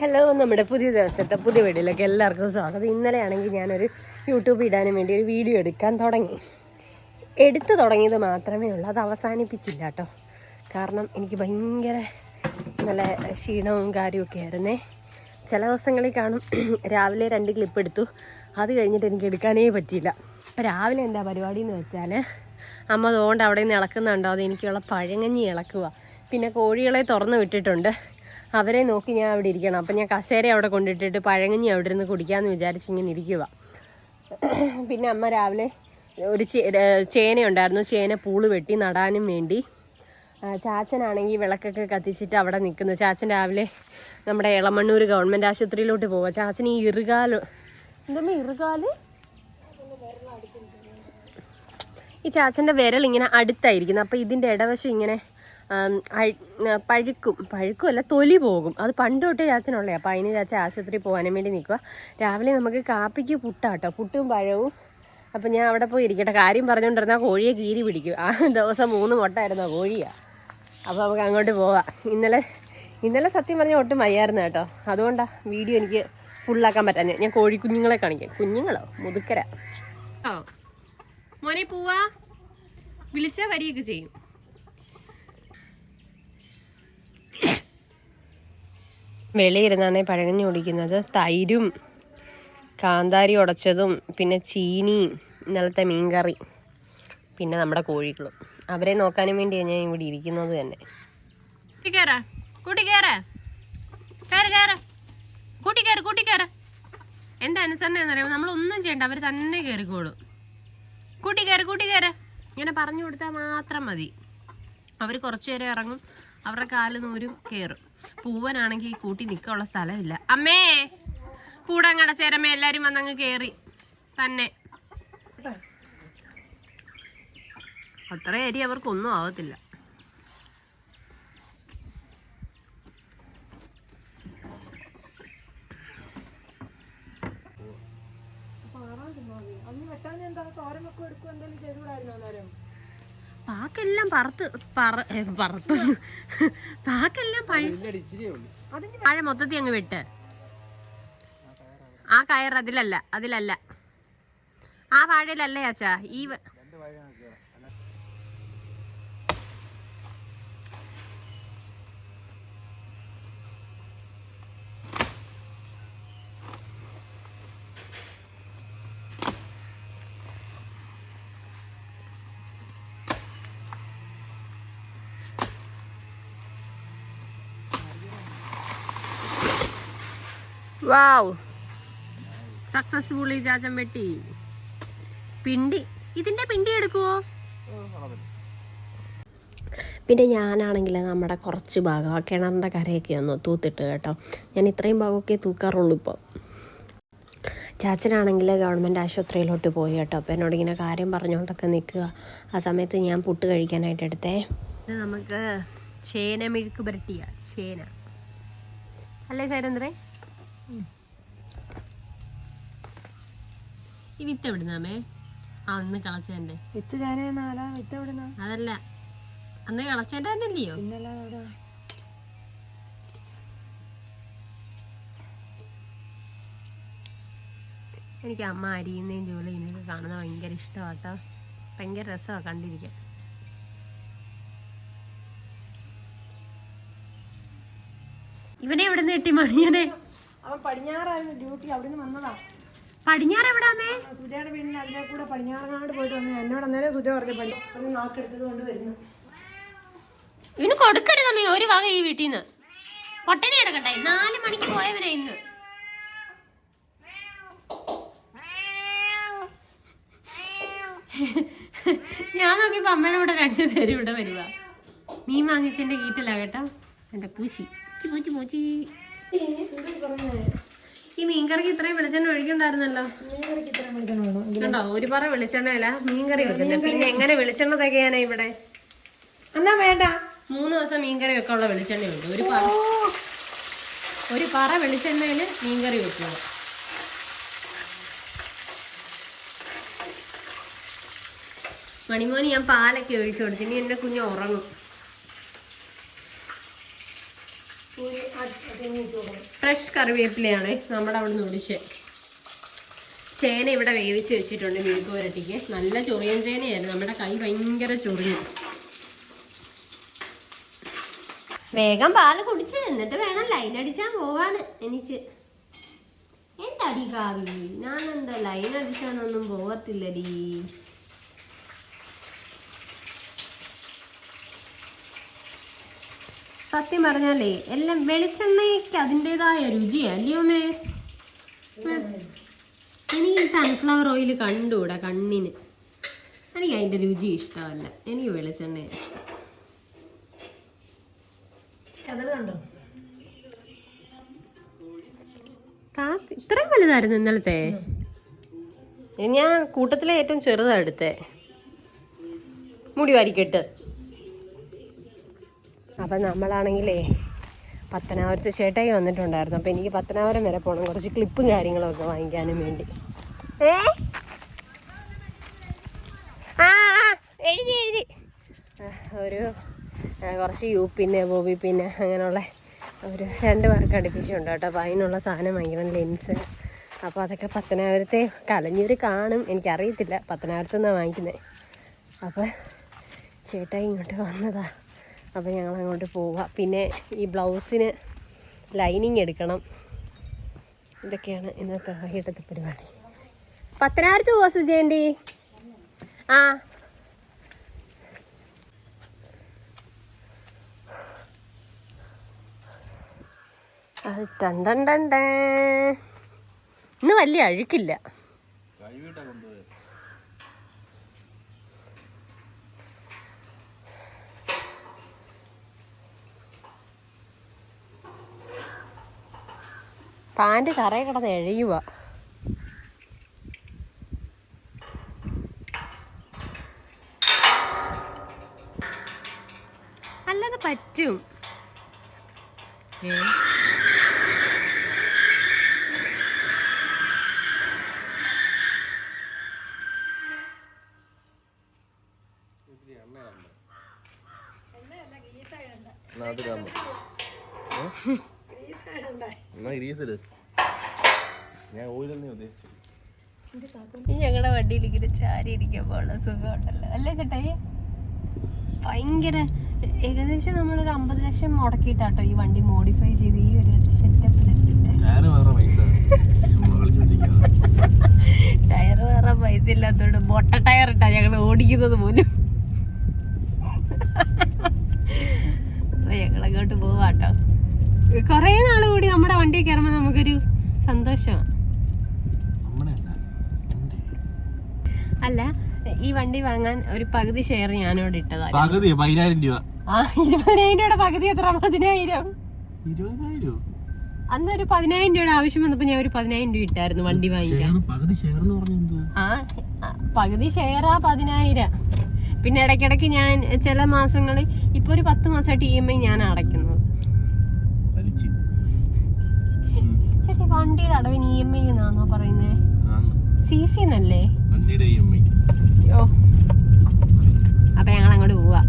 Hello നമ്മുടെ പുതിയ ദിവസത്തെ പുതിയ വീഡിയോയിലേക്ക് എല്ലാവർക്കും സ്വാഗതം. ഇന്നലെയാണെങ്കിൽ ഞാനൊരു യൂട്യൂബ് ഇടാനും വേണ്ടി ഒരു വീഡിയോ എടുക്കാൻ തുടങ്ങി. എടുത്തു തുടങ്ങിയത് മാത്രമേ ഉള്ളൂ. അത് അവസാനിപ്പിച്ചില്ല കേട്ടോ. കാരണം എനിക്ക് ഭയങ്കര നല്ല ക്ഷീണവും കാര്യമൊക്കെ ആയിരുന്നേ. ചില ദിവസങ്ങളിൽ കാണും രാവിലെ രണ്ട് ക്ലിപ്പ് എടുത്തു. അത് കഴിഞ്ഞിട്ട് എനിക്ക് എടുക്കാനേ പറ്റിയില്ല. അപ്പോൾ രാവിലെ എന്താ പരിപാടി എന്ന് വെച്ചാൽ അമ്മ അതുകൊണ്ട് അവിടെ നിന്ന് ഇളക്കുന്നുണ്ടോ? അത് എനിക്കുള്ള പഴങ്ങഞ്ഞി ഇളക്കുക പിന്നെ കോഴികളെ തുറന്നു വിട്ടിട്ടുണ്ട്. അവരെ നോക്കി ഞാൻ അവിടെ ഇരിക്കണം. അപ്പം ഞാൻ കസേര അവിടെ കൊണ്ടിട്ടിട്ട് പഴങ്ങഞ്ഞി അവിടെ ഇരുന്ന് കുടിക്കാമെന്ന് വിചാരിച്ച് ഇങ്ങനെ ഇരിക്കുക പിന്നെ അമ്മ രാവിലെ ഒരു ചേനയുണ്ടായിരുന്നു ചേന പൂൾ വെട്ടി നടാനും വേണ്ടി. ചാച്ചനാണെങ്കിൽ വിളക്കൊക്കെ കത്തിച്ചിട്ട് അവിടെ നിൽക്കുന്നത് ചാച്ചൻ രാവിലെ നമ്മുടെ ഇളമണ്ണൂർ ഗവൺമെന്റ് ആശുപത്രിയിലോട്ട് പോവുക ചാച്ചൻ ഈ ഇറുകാൽ എന്തമ്മ ഇറുകാൽ? ഈ ചാച്ചന്റെ വിരൽ ഇങ്ങനെ അടുത്തായിരിക്കുന്നത് അപ്പോൾ ഇതിന്റെ ഇടവശം ഇങ്ങനെ പഴുക്കും. പഴുക്കുമല്ല തൊലി പോകും. അത് പണ്ട് തൊട്ടേ ചാച്ചനുള്ളേ അപ്പോൾ അതിന് ചാച്ച ആശുപത്രി പോകാനും വേണ്ടി നിൽക്കുക രാവിലെ നമുക്ക് കാപ്പിക്ക് പുട്ടാട്ടോ. പുട്ടും പഴവും. അപ്പം ഞാൻ അവിടെ പോയി ഇരിക്കട്ടെ. കാര്യം പറഞ്ഞുകൊണ്ടിരുന്നാൽ കോഴിയെ കീരി പിടിക്കും. ആ ദിവസം മൂന്ന് മുട്ടായിരുന്നു കോഴിയാണ് അപ്പോൾ നമുക്ക് അങ്ങോട്ട് പോവാം. ഇന്നലെ ഇന്നലെ സത്യം പറഞ്ഞാൽ ഒട്ടും വയ്യായിരുന്നു കേട്ടോ. അതുകൊണ്ടാണ് വീഡിയോ എനിക്ക് ഫുള്ളാക്കാൻ പറ്റാഞ്ഞ. ഞാൻ കോഴി കുഞ്ഞുങ്ങളെ കാണിക്കാം. കുഞ്ഞുങ്ങളോ? മുതുക്കര. ഓ മോനെ പോവാ. വിളിച്ചാൽ വരികയൊക്കെ ചെയ്യും. വെളിയിരുന്നാണ് പഴകഞ്ഞു കുടിക്കുന്നത്. തൈരും കാന്താരി ഉടച്ചതും പിന്നെ ചീനിയും ഇന്നലത്തെ മീൻകറി പിന്നെ നമ്മുടെ കോഴികളും അവരെ നോക്കാനും വേണ്ടിയാണ് ഞാൻ ഇവിടെ ഇരിക്കുന്നത് തന്നെ. എന്താ അനുസരണ എന്നറിയാമോ നമ്മളൊന്നും ചെയ്യണ്ട അവർ തന്നെ കയറിക്കോളും കൂട്ടി കയറ് കൂട്ടി കയറ ഇങ്ങനെ പറഞ്ഞു കൊടുത്താൽ മാത്രം മതി. അവർ കുറച്ചു നേരം ഇറങ്ങും അവരുടെ കാൽ നൂരും കയറും പൂവനാണെങ്കിൽ കൂട്ടി നിൽക്കാനുള്ള സ്ഥലമില്ല. അമ്മേ കൂടെ അങ്ങടെ ചേരമ്മ എല്ലാരും വന്നങ്ങ് കേറി. തന്നെ. അത്ര അരി അവർക്കൊന്നും ആവത്തില്ല. പാക്കെല്ലാം പറത്ത് പറ പറത്ത്. പാക്കെല്ലാം പഴ മൊത്തത്തിൽ അങ്ങ് വിട്ട്. ആ കയർ അതിലല്ല അതിലല്ല. ആ വാഴയിലല്ലേ അച്ഛാ? ഈ വാവ്. സക്സസ്ഫുള്ളി ചാച്ചൻ വെട്ടി പിണ്ടി. ഇതിന്റെ പിണ്ടി എടുക്കുവോ? പിന്നെ ഞാനാണെങ്കിൽ നമ്മുടെ കുറച്ച് ഭാഗം ആ കിണറിന്റെ കരയൊക്കെ ഒന്ന് തൂത്തിട്ട് കേട്ടോ. ഞാൻ ഇത്രയും ഭാഗമൊക്കെ തൂക്കാറുള്ളൂ ഇപ്പോൾ ചാച്ചനാണെങ്കിൽ ഗവൺമെന്റ് ആശുപത്രിയിലോട്ട് പോയി കേട്ടോ. അപ്പോൾ എന്നോട് ഇങ്ങനെ കാര്യം പറഞ്ഞുകൊണ്ടൊക്കെ നിൽക്കുക. ആ സമയത്ത് ഞാൻ പുട്ട് കഴിക്കാനായിട്ട് എടുത്തേ. നമുക്ക് ചേന മെഴുക്ക് പുരട്ടിയ. ചേന. അല്ലേ സൈരന്ദ്രേ? ഈ വിത്ത് എവിടുന്നാമേ ആ അന്ന് കളച്ചതിന്റെ വിത്ത് ഞാൻ നാലാ വിത്ത് എവിടുന്ന? അതല്ല. അന്ന് കളച്ചതിന്റെ തന്നെ അല്ലയോ എനിക്ക് അമ്മ അരിയുന്നതും ജോലി ചെയ്യുന്നതൊക്കെ കാണുന്ന ഭയങ്കര ഇഷ്ടമാട്ടോ ഭയങ്കര രസമാണ് കണ്ടിരിക്കാൻ. ഇവനെ എവിടെ നിന്ന് കിട്ടി മണിയനെ? അവൻ പടിഞ്ഞാറായിരുന്നു ഡ്യൂട്ടി അവിടുന്ന് വന്നതാ. പടിഞ്ഞാറ് എവിടാന്നേ സുജയുടെ വീടിന്റെ അതിലെ കൂടെ പടിഞ്ഞാറങ്ങാണ്ട് പോയിട്ട് വന്നു എന്നോട് അന്നേരം സുജ പറഞ്ഞു പടി ഒന്ന് നാക്കെടുത്തത് കൊണ്ട് വരുന്നു. ഇവന് കൊടുക്കരുതമ്മേ ഒരു വക ഈ വീട്ടിൽ നിന്ന് പൊട്ടനെ എടുക്കട്ടെ നാല് മണിക്ക് പോയവനാ ഇന്ന്. ഞാൻ നോക്കിയപ്പോ അമ്മയുടെ കൂടെ രണ്ടുപേരും ഇവിടെ വരുവാ. നീ വാങ്ങിച്ചെന്റെ കീറ്റലാകട്ടോ കേട്ടോ. എന്റെ പൂച്ചി പൂച്ചി പൂച്ചി. ഈ മീൻകറിക്ക് ഇത്രയും വെളിച്ചെണ്ണ ഒഴിക്കണ്ടായിരുന്നല്ലോ. മീൻകറിക്ക് കണ്ടോ ഒരു പറ വെളിച്ചെണ്ണയില മീൻകറി വെക്കുന്നത് പിന്നെ എങ്ങനെ വെളിച്ചെണ്ണ തികയാനാ ഇവിടെ? എന്നാ വേണ്ട. മൂന്ന് ദിവസം മീൻകറി വെക്കാനുള്ള വെളിച്ചെണ്ണ ഉണ്ട് ഒരു പറ ഒരു പറ വെളിച്ചെണ്ണയിൽ മീൻകറി വെക്കുക. മണിമോന് ഞാൻ പാലൊക്കെ ഒഴിച്ചു കൊടുത്തു. ഇനി എന്റെ കുഞ്ഞ് ഉറങ്ങും പൂരി, അത് പിഴിഞ്ഞ് വെച്ച് കൊടുക്കണം ഫ്രഷ് കറിവേപ്പിലയാണ് നമ്മുടെ അവിടെ നിന്ന് ഒടിച്ച് ചേന ഇവിടെ വേവിച്ച് വെച്ചിട്ടുണ്ട് മെഴുക്ക് പുരട്ടിക്ക് നല്ല ചൊറിയൻ ചേനയായിരുന്നു. നമ്മുടെ കൈ ഭയങ്കര ചൊറിഞ്ഞു. വേഗം പാൽ കുടിച്ച് എന്നിട്ട് വേണം ലൈൻ അടിച്ചാൻ പോവാണ് എനിക്ക് എന്താടി കാവി ഞാൻ എന്താ ലൈൻ അടിച്ചാന്നൊന്നും പോവത്തില്ലടി. സത്യം പറഞ്ഞാലേ എല്ലാം വെളിച്ചെണ്ണയ്ക്ക് അതിന്റെതായ രുചിയാ അല്ലയോമേ എനിക്ക് സൺഫ്ലവർ ഓയിൽ കണ്ടുകൂടാ കണ്ണിന്. എനിക്ക് അതിന്റെ രുചി ഇഷ്ടമല്ല. എനിക്ക് വെളിച്ചെണ്ണ ഇഷ്ടം. ഇത്രയും വലുതായിരുന്നു ഇന്നലത്തെ? ഞാൻ കൂട്ടത്തിലെ ഏറ്റവും ചെറുതാണ് എടുത്തേ. മുടി വാരിക്കെട്ട്. അപ്പം നമ്മളാണെങ്കിലേ പത്തനാപുരത്ത് ചേട്ടായി വന്നിട്ടുണ്ടായിരുന്നു. അപ്പം എനിക്ക് പത്തനാപുരം വരെ പോകണം കുറച്ച് ക്ലിപ്പും കാര്യങ്ങളൊക്കെ വാങ്ങിക്കാനും വേണ്ടി. ഏ? ആ എഴുതി എഴുതി. ഒരു കുറച്ച് യു പിന്നെ ബോബി പിന്നെ അങ്ങനെയുള്ള ഒരു രണ്ട് പേർക്ക് അടുപ്പിച്ചുണ്ട് കേട്ടോ. അപ്പോൾ അതിനുള്ള സാധനം വാങ്ങിക്കണം ലെൻസ് അപ്പോൾ അതൊക്കെ പത്തനാപുരത്തെ കലഞ്ഞൂർ കാണും. എനിക്കറിയത്തില്ല പത്തനാപുരത്ത് നിന്നാണ് വാങ്ങിക്കുന്നത് അപ്പോൾ ചേട്ടായി ഇങ്ങോട്ട് വന്നതാ. അപ്പോൾ ഞങ്ങൾ അങ്ങോട്ട് പോവുക പിന്നെ ഈ ബ്ലൗസിന് ലൈനിങ് എടുക്കണം. ഇതൊക്കെയാണ് ഇന്നത്തെ വൈകിട്ടത്തെ പരിപാടി. പത്തനാപുരത്ത് പോവാ സുജയന്റെ ആ. ഇന്ന് വലിയ അഴുക്കില്ല. പാന്റ് തറയിൽ കിടന്ന് എഴയുക അല്ലാതെ പറ്റും. ഏ? ഇരീസിൽ ഞാൻ ഓയിലെന്നേ ഉദ്ദേശിച്ചു ഞങ്ങളുടെ വണ്ടിയിൽ ഇങ്ങനെ ചാരി ഇരിക്കുമ്പോൾ സുഖമുണ്ടല്ലോ. അല്ലേ ചേട്ടായി? ഭയങ്കര ഏകദേശം നമ്മളൊരു അമ്പത് ലക്ഷം മുടക്കിയിട്ടാട്ടോ ഈ വണ്ടി മോഡിഫൈ ചെയ്ത് ഈ ഒരു സെറ്റപ്പിൽ ടയർ വേറെ പൈസ. ഇല്ലാത്തോണ്ട് മൊട്ട ടയർ ഇട്ടാ ഞങ്ങൾ ഓടിക്കുന്നത് പോലും. അപ്പൊ ഞങ്ങളങ്ങോട്ട് പോവാട്ടോ. കൊറേ നാൾ വണ്ടി കയറുമ്പോ നമുക്കൊരു സന്തോഷമാണ്. അല്ല ഈ വണ്ടി വാങ്ങാൻ ഒരു പകുതി ഷെയർ ഞാനോട് ഇട്ടതാ പകുതി പതിനായിരം രൂപ. ആ ഇരുപതിനായിരം രൂപയുടെ പകുതി എത്ര? പതിനായിരം. അന്ന് ഒരു പതിനായിരം രൂപയുടെ ആവശ്യം വന്നപ്പോ ഞാൻ ഒരു പതിനായിരം രൂപ ഇട്ടായിരുന്നു വണ്ടി വാങ്ങിക്കാൻ. ആ, പകുതി ഷെയറാ പതിനായിരം. പിന്നെ ഇടയ്ക്കിടയ്ക്ക് ഞാൻ ചില മാസങ്ങളിൽ ഇപ്പൊ ഒരു പത്ത് മാസമായിട്ട് ഇ എം ഐ ഞാൻ അടയ്ക്കുന്നത് വലിച്ച് ചേട്ടാ ഈ വണ്ടിയുടെ അടവിന് ഇ എം ഐ എന്നാണോ പറയുന്നേ? ആന്ന്. സി സി എന്നല്ലേ ഓ അപ്പൊ ഞങ്ങൾ അങ്ങോട്ട് പോവാ.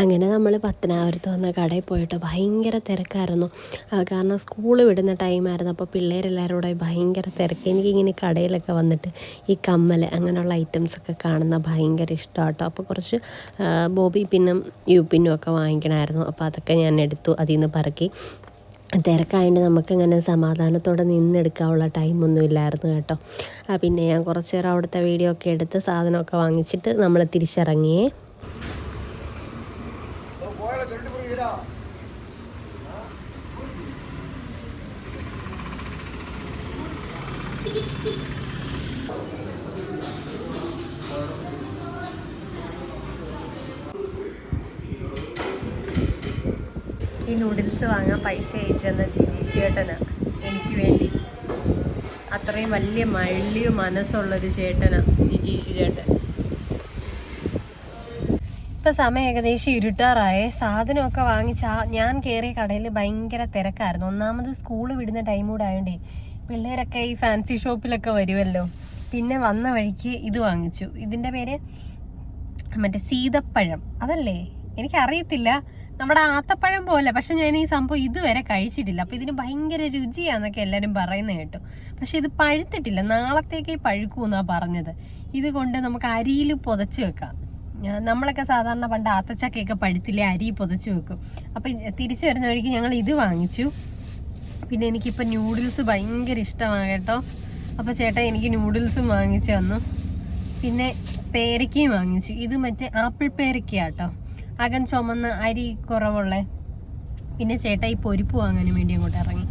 അങ്ങനെ നമ്മൾ പത്തനാപുരത്ത് വന്ന കടയിൽ പോയിട്ട് ഭയങ്കര തിരക്കായിരുന്നു. കാരണം സ്കൂൾ വിടുന്ന ടൈമായിരുന്നു. അപ്പോൾ പിള്ളേരെല്ലാവരും കൂടെ ഭയങ്കര തിരക്ക്. എനിക്കിങ്ങനെ കടയിലൊക്കെ വന്നിട്ട് ഈ കമ്മൽ അങ്ങനെയുള്ള ഐറ്റംസൊക്കെ കാണുന്ന ഭയങ്കര ഇഷ്ടമാട്ടോ അപ്പോൾ കുറച്ച് ബോബി പിന്നും യു പിന്നും ഒക്കെ വാങ്ങിക്കണമായിരുന്നു അപ്പോൾ അതൊക്കെ ഞാൻ എടുത്തു അതിൽ നിന്ന് പറക്കി. തിരക്കായതുകൊണ്ട് നമുക്കിങ്ങനെ സമാധാനത്തോടെ നിന്നെടുക്കാനുള്ള ടൈമൊന്നും ഇല്ലായിരുന്നു കേട്ടോ. ആ, പിന്നെ ഞാൻ കുറച്ച് നേരം അവിടുത്തെ വീഡിയോ ഒക്കെ എടുത്ത് സാധനമൊക്കെ വാങ്ങിച്ചിട്ട് നമ്മൾ തിരിച്ചിറങ്ങിയേ. ഈ നൂഡിൽസ് വാങ്ങാൻ പൈസ അയച്ചെന്ന ജിജീഷ് ചേട്ടന് എനിക്ക് വേണ്ടി. അത്രയും വലിയ വലിയ മനസ്സുള്ളൊരു ചേട്ടന് ജിജീഷ് ചേട്ടൻ. ഇപ്പം സമയം ഏകദേശം ഇരുട്ടാറായേ. സാധനമൊക്കെ വാങ്ങിച്ച ഞാൻ കയറിയ കടയിൽ ഭയങ്കര തിരക്കായിരുന്നു. ഒന്നാമത് സ്കൂൾ വിടുന്ന ടൈം കൂടെ ആയതുകൊണ്ടേ പിള്ളേരൊക്കെ ഈ ഫാൻസി ഷോപ്പിലൊക്കെ വരുമല്ലോ പിന്നെ വന്ന വഴിക്ക് ഇത് വാങ്ങിച്ചു. ഇതിന്റെ പേര് മറ്റേ സീതപ്പഴം. അതല്ലേ? എനിക്കറിയത്തില്ല. നമ്മുടെ ആത്തപ്പഴം പോലെ. പക്ഷെ ഞാൻ ഈ സംഭവം ഇതുവരെ കഴിച്ചിട്ടില്ല. അപ്പൊ ഇതിന് ഭയങ്കര രുചിയാന്നൊക്കെ എല്ലാരും പറയുന്നത് കേട്ടു. പക്ഷെ ഇത് പഴുത്തിട്ടില്ല. നാളത്തേക്കേ പഴുക്കൂ എന്നാ പറഞ്ഞത്. ഇത് കൊണ്ട് നമുക്ക് അരിയിൽ പുതച്ച് വെക്കാം. നമ്മളൊക്കെ സാധാരണ പണ്ട് ആത്തച്ചക്കയൊക്കെ പഴുത്തില്ലേ അരി പുതച്ച് വെക്കും. അപ്പൊ തിരിച്ചു വരുന്ന വഴിക്ക് ഞങ്ങൾ ഇത് വാങ്ങിച്ചു. പിന്നെ എനിക്കിപ്പോൾ ന്യൂഡിൽസ് ഭയങ്കര ഇഷ്ടമാണ് കേട്ടോ. അപ്പൊ ചേട്ടൻ എനിക്ക് ന്യൂഡിൽസും വാങ്ങിച്ചു തന്നു. പിന്നെ പേരക്കയും വാങ്ങിച്ചു. ഇത് മറ്റേ ആപ്പിൾ പേരയ്ക്ക അകൻ ചുമന്ന് അരി കുറവുള്ളേ. പിന്നെ ചേട്ടാ ഈ പൊരിപ്പ് വാങ്ങാനും വേണ്ടി അങ്ങോട്ട് ഇറങ്ങി.